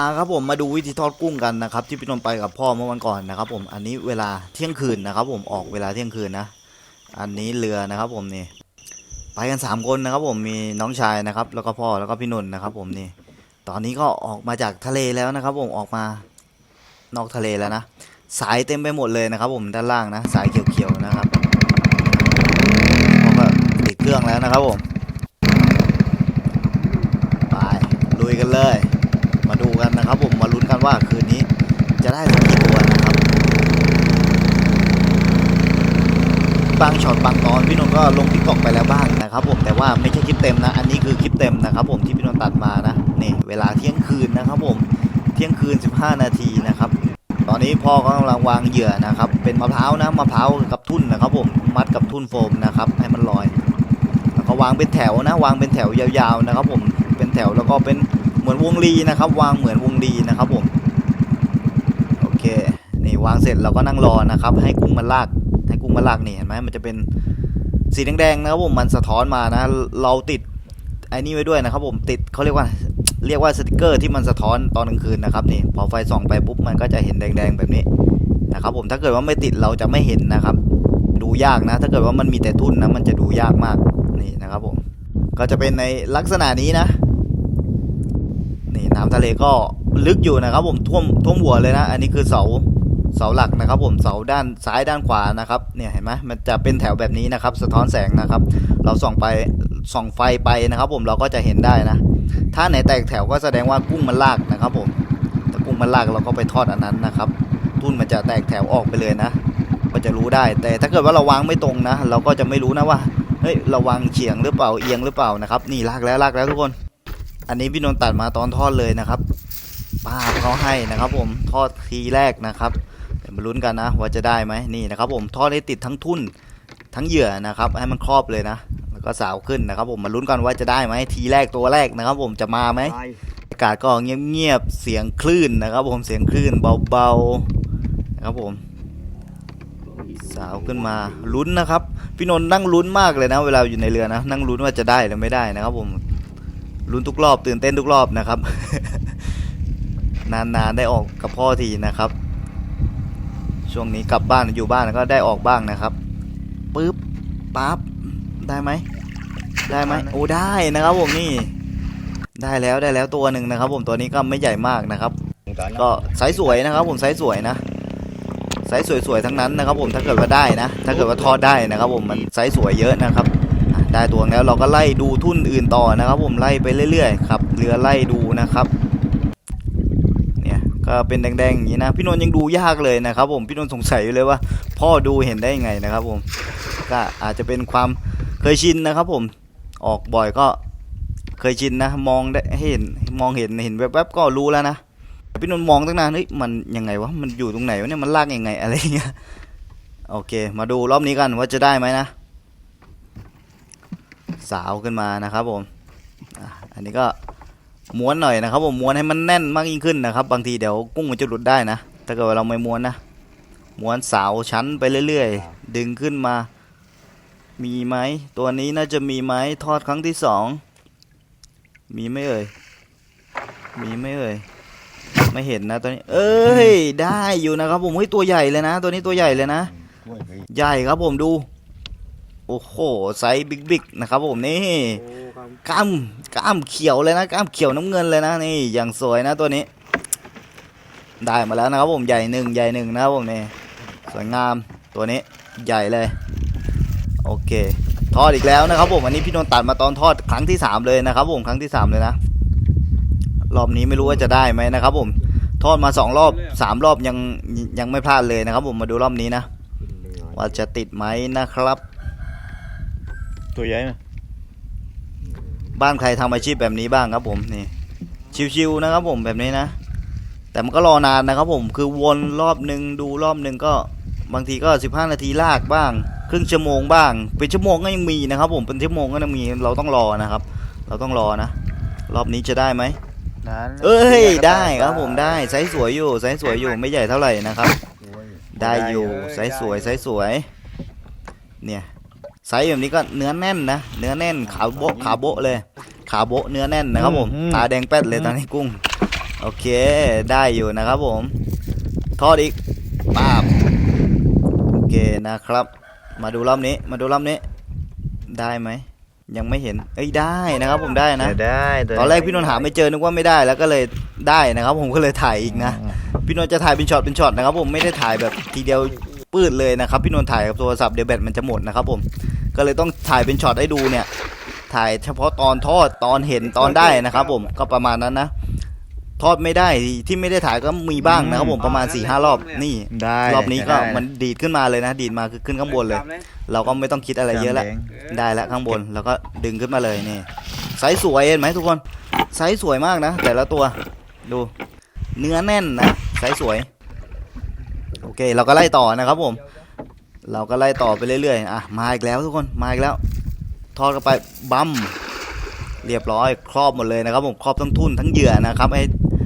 อ่าครับผมมาดูวิธีทอดกุ้งกันนะครับ ที่พี่นนท์ไปกับพ่อเมื่อวันก่อนนะครับ ผมอันนี้เวลาเที่ยงคืนนะครับ ผมออกเวลาเที่ยงคืนนะ อันนี้เรือนะครับ ผมนี่ ไปกันสามคนนะครับ ผมมีน้องชายนะครับ แล้วก็พ่อแล้วก็พี่นนท์นะครับ ผมนี่ ตอนนี้ก็ออกมาจากทะเลแล้วนะครับ ผมออกมานอกทะเลแล้วนะสายเต็มไปหมดเลยนะครับ ผมด้านล่างนะ สายเขียวๆนะครับพ่อก็ติดเครื่องแล้วนะครับผมไปลุยกันเลย มาดูกันนะครับ ผมมาลุ้นกัน ว่าคืนนี้จะได้สักกี่ตัวนะครับบางช็อตบางตอนพี่นนท์ก็ลงทิกตอกไปแล้วบ้างนะครับ ผมแต่ว่าไม่ใช่คลิปเต็มนะ อันนี้คือคลิปเต็มนะครับผมที่พี่นนท์ตัดมานะนี่เวลาเที่ยงคืนนะครับผมเที่ยงคืน 15 นาทีนะครับ ตอนนี้พ่อก็กำลังวางเหยื่อนะครับ เป็นมะพร้าวนะมะพร้าวกับทุ่นนะครับ ผมมัดกับทุ่นโฟมนะครับ ให้มันลอยแล้วก็วางเป็นแถวนะ วางเป็นแถวยาวๆนะครับ ผมเป็นแถวแล้วก็เป็น เหมือนวงรีนะครับ วางเหมือนวงรีนะครับผมโอเคนี่วางเสร็จเราก็นั่งรอนะครับ ให้กุ้งมันลากให้กุ้งมันลากนี่เห็นไหมมันจะเป็นสีแดงๆนะครับผมมันสะท้อนมานะ เราติดไอ้นี่ไว้ด้วยนะครับ ผมติดเขาเรียกว่าเรียกว่าสติกเกอร์ที่มันสะท้อนตอนกลางคืนนะครับนี่พอไฟส่องไปปุ๊บมันก็จะเห็นแดงๆแบบนี้นะครับ ผมถ้าเกิดว่าไม่ติดเราจะไม่เห็นนะครับ ดูยากนะ ถ้าเกิดว่ามันมีแต่ทุ่นนะมันจะดูยากมากนี่นะครับผมก็จะเป็นในลักษณะนี้นะ นี่น้ำทะเลก็ลึกอยู่นะครับ ผมท่วมท่วมหัวเลยนะ อันนี้คือเสาเสาหลักนะครับ ผมเสาด้านซ้ายด้านขวานะครับ เนี่ยเห็นไหมมันจะเป็นแถวแบบนี้นะครับ สะท้อนแสงนะครับ เราส่องไปส่องไฟไปนะครับ ผมเราก็จะเห็นได้นะ ถ้าไหนแตกแถวก็แสดงว่ากุ้งมันลากนะครับ ผมถ้ากุ้งมันลากเราก็ไปทอดอันนั้นนะครับ ทุ่นมันจะแตกแถวออกไปเลยนะ ก็จะรู้ได้ แต่ถ้าเกิดว่าเราวางไม่ตรงนะ เราก็จะไม่รู้นะว่าเฮ้ยเราวางเฉียงหรือเปล่าเอียงหรือเปล่านะครับ นี่ลากแล้วลากแล้วทุกคน อันนี้พี่นนท์ตัดมาตอนทอดเลยนะครับ ป้าเขาให้นะครับ ผมทอดทีแรกนะครับเดี๋ยวมาลุ้นกันนะว่าจะได้ไหมนี่นะครับ ผมทอดให้ติดทั้งทุ่นทั้งเหยื่อนะครับ ให้มันครอบเลยนะ แล้วก็สาวขึ้นนะครับ ผมมาลุ้นกันว่าจะได้ไหมทีแรกตัวแรกนะครับ ผมจะมาไหมอากาศก็เงียบๆเสียงคลื่นนะครับ ผมเสียงคลื่นเบาๆนะครับผมสาวขึ้นมาลุ้นนะครับ พี่นนท์นั่งลุ้นมากเลยนะ เวลาอยู่ในเรือนะ นั่งลุ้นว่าจะได้หรือไม่ได้นะครับผม ลุ้นทุกรอบตื่นเต้นทุกรอบนะครับ นานๆได้ออกกับพ่อทีนะครับ ช่วงนี้กลับบ้านอยู่บ้านก็ได้ออกบ้างนะครับปึ๊บปั๊บได้ไหมได้ไหมโอ้ได้นะครับผมนี่ ได้แล้วได้แล้วตัวหนึ่งนะครับ ผมตัวนี้ก็ไม่ใหญ่มากนะครับ ก็ไซส์สวยนะครับ ผมไซส์สวยนะไซส์สวยๆทั้งนั้นนะครับผมถ้าเกิดว่าได้นะ ถ้าเกิดว่าทอดได้นะครับผมมันไซส์สวยเยอะนะครับอะ ได้ตัวแล้วเราก็ไล่ดูทุ่นอื่นต่อนะครับ ผมไล่ไปเรื่อยๆครับเรือไล่ดูนะครับเนี่ยก็เป็นแดงๆอย่างนี้นะพี่นนท์ยังดูยากเลยนะครับ ผมพี่นนท์สงสัยอยู่เลยว่า พ่อดูเห็นได้ยังไงนะครับ ผมก็อาจจะเป็นความเคยชินนะครับ ผมออกบ่อยก็เคยชินนะมองได้เห็นมองเห็นเห็นแวบๆก็รู้แล้วนะพี่นนท์มองตั้งนานเฮ้ยมันยังไงวะมันอยู่ตรงไหนวะเนี่ยมันลากยังไงอะไรเงี้ยโอเค มาดูรอบนี้กันว่าจะได้ไหมนะ สาวขึ้นมานะครับผมอะอันนี้ก็ม้วนหน่อยนะครับผมม้วนให้มันแน่นมากยิ่งขึ้นนะครับ บางทีเดี๋ยวกุ้งมันจะหลุดได้นะถ้าเกิดว่าเราไม่ม้วนนะม้วนสาวชั้นไปเรื่อยๆ ดึงขึ้นมา มีไหมตัวนี้น่าจะมีไหมทอดครั้งที่สองมีไหมเอ่ยมีไหมเอ่ยไม่เห็นนะตัวนี้ เอ้ยได้อยู่นะครับผมเฮ้ยตัวใหญ่เลยนะ ตัวนี้ตัวใหญ่เลยนะ ใหญ่ครับผมดู โอ้โหไซส์บิ๊กๆนะครับผมนี่กล้ามกล้ามเขียวเลยนะกล้ามเขียวน้ำเงินเลยนะนี่อย่างสวยนะตัวนี้ ได้มาแล้วนะครับผมใหญ่หนึ่งใหญ่หนึ่งนะครับผมนี่สวยงามตัวนี้ใหญ่เลย โอเค ทอดอีกแล้วนะครับผมอันนี้พี่นนท์ตัดมาตอนทอดครั้งที่สามเลยนะครับผมครั้งที่สามเลยนะรอบนี้ไม่รู้ว่าจะได้ไหมนะครับผมทอดมาสองรอบสามรอบยังยังไม่พลาดเลยนะครับผมมาดูรอบนี้นะว่าจะติดไหมนะครับ ตัวใหญ่นะบ้านใครทำอาชีพแบบนี้บ้างครับผมนี่ ชิวๆนะครับผมแบบนี้นะ แต่มันก็รอนานนะครับผมคือวนรอบหนึ่งดูรอบหนึ่งก็บางทีก็ 15 นาทีลากบ้าง ครึ่งชั่วโมงบ้าง เป็นชั่วโมงก็ยังมีนะครับ ผมเป็นชั่วโมงก็ยังมีเราต้องรอนะครับ เราต้องรอนะ รอบนี้จะได้ไหมนานเอ้ยได้ครับผมได้ไซส์สวยอยู่ไซส์สวยอยู่ไม่ใหญ่เท่าไหร่นะครับ ได้อยู่ไซส์สวยไซส์สวย เนี่ย ไซส์แบบนี้ก็เนื้อแน่นนะ เนื้อแน่นขาวโบ๊ะขาวโบ๊ะเลย ขาวโบ๊ะเนื้อแน่นนะครับผมตาแดงแป๊ดเลยตอนนี้กุ้ง โอเคได้อยู่นะครับผม ทอดอีกป้าบโอเคนะครับ มาดูรอบนี้มาดูรอบนี้ ได้ไหมยังไม่เห็น เอ้ยได้นะครับผมได้นะเดี๋ยวได้เดี๋ยวตอนแรกพี่นนท์หาไม่เจอนึกว่าไม่ได้แล้วก็เลยได้นะครับ ผมก็เลยถ่ายอีกนะ พี่นนท์จะถ่ายเป็นช็อตเป็นช็อตนะครับ ผมไม่ได้ถ่ายแบบทีเดียวปืดเลยนะครับ พี่นนท์ถ่ายกับโทรศัพท์เดี๋ยวแบตมันจะหมดนะครับผม ก็เลยต้องถ่ายเป็นช็อตให้ดูเนี่ย ถ่ายเฉพาะตอนทอดตอนเห็นตอนได้นะครับผมก็ประมาณนั้นนะ ทอดไม่ได้ที่ไม่ได้ถ่ายก็มีบ้างนะครับผมประมาณ4ี่ห้ารอบนี่ได้รอบนี้ก็ได้มันดีดขึ้นมาเลยนะ ดีดมาคือขึ้นข้างบนเลย เราก็ไม่ต้องคิดอะไรเยอะแล้วจานแดงได้แล้วข้างบนแล้วก็ดึงขึ้นมาเลยนี่ไซส์สวยเห็นไหมทุกคนไซส์สวยมากนะ แต่ละตัวดู เนื้อแน่นนะไซส์สวย โอเค เราก็ไล่ต่อนะครับผม เราก็ไล่ต่อไปเรื่อยๆ อะ มาอีกแล้วทุกคน มาอีกแล้ว ทอดเข้าไป บัมเรียบร้อย ครอบหมดเลยนะครับ ผมครอบทั้งทุ่นทั้งเหยื่อนะครับไอ้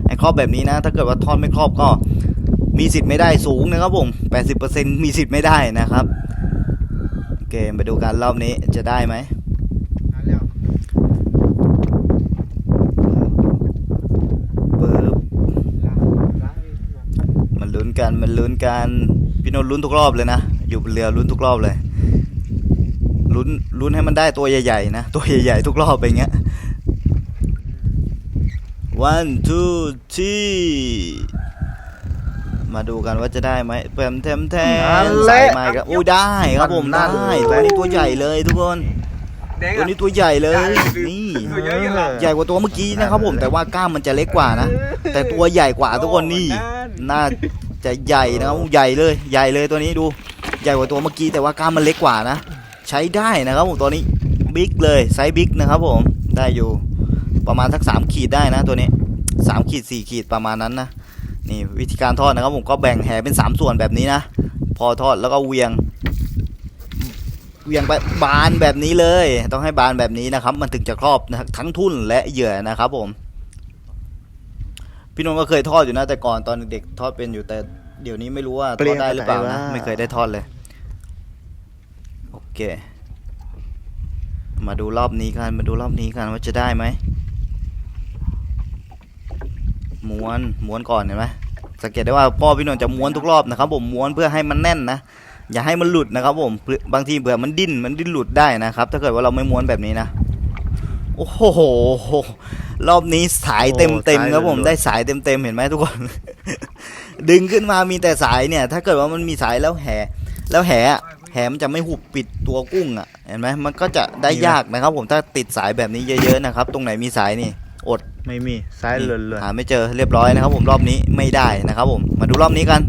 ไอ้ครอบแบบนี้นะ ถ้าเกิดว่าทอดไม่ครอบก็มีสิทธิ์ไม่ได้สูงนะครับผม 80%มีสิทธิ์ไม่ได้นะครับโอเคไปดูกันรอบนี้จะได้ไหมปึ๊บมันลุ้นกัน มันลุ้นกัน พี่โนนท์ลุ้นทุกรอบเลยนะ อยู่บนเรือลุ้นทุกรอบเลยลุ้นลุ้นให้มันได้ตัวใหญ่ๆนะ ตัวใหญ่ๆทุกรอบไปอย่างเงี้ย one two three มาดูกันว่าจะได้ไหมเต็มเต็มแทนั่นนแหละใส่ไม้ครับอุ้ยได้ครับผมนั่ได้นแหละตัวนี้ตัวใหญ่เลยทุกคนตัวนี้ตัวใหญ่เลยนี่ตัวเยอะอยู่ละใหญ่กว่าตัวเมื่อกี้นะครับผมแต่ว่ากล้ามมันจะเล็กกว่านะ แต่ตัวใหญ่กว่าทุกคนนี่น่าจะใหญ่นะครับใหญ่เลยใหญ่เลยตัวนี้ดูใหญ่กว่าตัวเมื่อกี้แต่ว่ากล้ามมันเล็กกว่านะ ใช้ได้นะครับผมตัวนี้บิ๊กเลยไซส์บิ๊กนะครับผมได้อยู่ประมาณสักสามขีดได้นะตัวนี้สามขีดสี่ขีดประมาณนั้นนะนี่วิธีการทอดนะครับผมก็แบ่งแหเป็นสามส่วนแบบนี้นะ พอทอดแล้วก็เวียงเวียงไปบานแบบนี้เลย ต้องให้บานแบบนี้นะครับ มันถึงจะครอบนะทั้งทุ่นและเหยื่อนะครับผมพี่นนท์ก็เคยทอดอยู่นะแต่ก่อนตอนเด็กทอดเป็นอยู่แต่เดี๋ยวนี้ไม่รู้ว่าทอดได้หรือเปล่านะไม่เคยได้ทอดเลย เค มาดูรอบนี้กันมาดูรอบนี้กันว่าจะได้ไหมม้วนม้วนก่อนเห็นไหมสังเกตได้ว่าพ่อพี่นนท์จะม้วนทุกรอบนะครับ ผมม้วนเพื่อให้มันแน่นนะอย่าให้มันหลุดนะครับ ผมเผื่อบางทีเผื่อมันดิ้นมันดิ้นหลุดได้นะครับ ถ้าเกิดว่าเราไม่ม้วนแบบนี้นะโอ้โหรอบนี้สายเต็มเต็มๆครับผมได้สายเต็มเต็มๆเห็นไหมทุกคน ดึงขึ้นมามีแต่สายเนี่ย ถ้าเกิดว่ามันมีสายแล้วแหแล้วแหอะแห มันจะไม่หุบปิดตัวกุ้งอะเห็นไหมมันก็จะได้ยากนะครับ ผมถ้าติดสายแบบนี้เยอะๆนะครับ ตรงไหนมีสายนี่ อดไม่มีซ้ายเลือนเลือนหาไม่เจอเรียบร้อยนะครับ ผมรอบนี้ไม่ได้นะครับ ผมมาดูรอบนี้กัน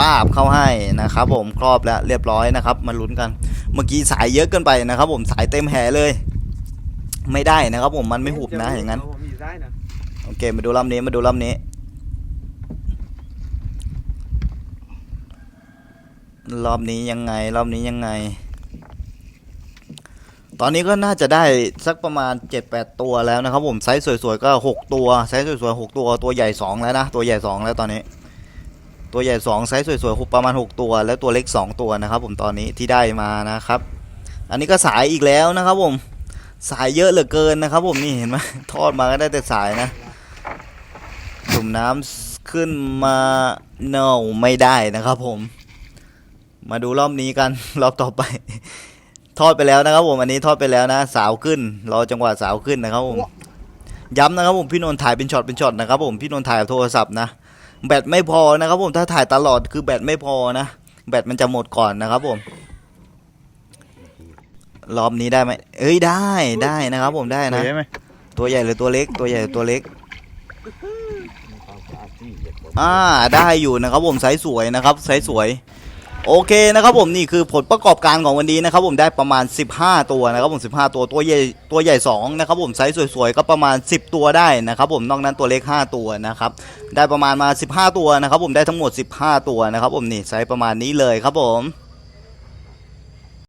ป้าบเข้าให้นะครับ ผมครอบแล้วเรียบร้อยนะครับ มาลุ้นกัน เมื่อกี้สายเยอะเกินไปนะครับ ผมสายเต็มแหเลย ไม่ได้นะครับ ผมมันไม่หุบนะอย่างนั้นโอเคมาดูลำนี้มาดูลำนี้ รอบนี้ยังไง รอบนี้ยังไง ตอนนี้ก็น่าจะได้สักประมาณ 7-8 ตัวแล้วนะครับผมไซส์สวยๆก็ 6 ตัวไซส์สวยๆ6ตัวตัวใหญ่ 2 แล้วนะ ตัวใหญ่ 2 แล้วตอนนี้ ตัวใหญ่ 2 ไซส์สวยๆประมาณ 6 ตัว แล้วตัวเล็ก 2 ตัวนะครับ ผมตอนนี้ที่ได้มานะครับ อันนี้ก็สายอีกแล้วนะครับผมสายเยอะเหลือเกินนะครับ ผมนี่เห็นไหมทอดมาก็ได้แต่สายนะจุ่มน้ำขึ้นมา no ไม่ได้นะครับผม มาดูรอบนี้กัน รอบต่อไป ทอดไปแล้วนะครับผมอันนี้ทอดไปแล้วนะ สาวขึ้น รอจังหวะสาวขึ้นนะครับผมย้ำนะครับผมพี่นนท์ถ่ายเป็นช็อตเป็นช็อตนะครับผมพี่นนท์ถ่ายกับโทรศัพท์นะแบตไม่พอนะครับผมถ้าถ่ายตลอดคือแบตไม่พอนะแบตมันจะหมดก่อนนะครับผม รอบนี้ได้ไหมเอ้ยได้ได้นะครับผมได้เห็นะนไหมตัวใหญ่หรือตัวเล็ก ตัวใหญ่หรือตัวเล็กอ่าได้อยู่นะครับผมไซส์สวยนะครับไซส์สวย โอเคนะครับผมนี่คือผลประกอบการของวันนี้นะครับผมได้ประมาณ 15 ตัวนะครับผม15 ตัวตัวใหญ่ตัวใหญ่2นะครับผมไซส์สวยๆก็ประมาณ 10 ตัวได้นะครับผมนอกนั้นตัวเล็ก5ตัวนะครับได้ประมาณมา 15 ตัวนะครับผมได้ทั้งหมด 15 ตัวนะครับผมนี่ไซส์ประมาณนี้เลยครับผม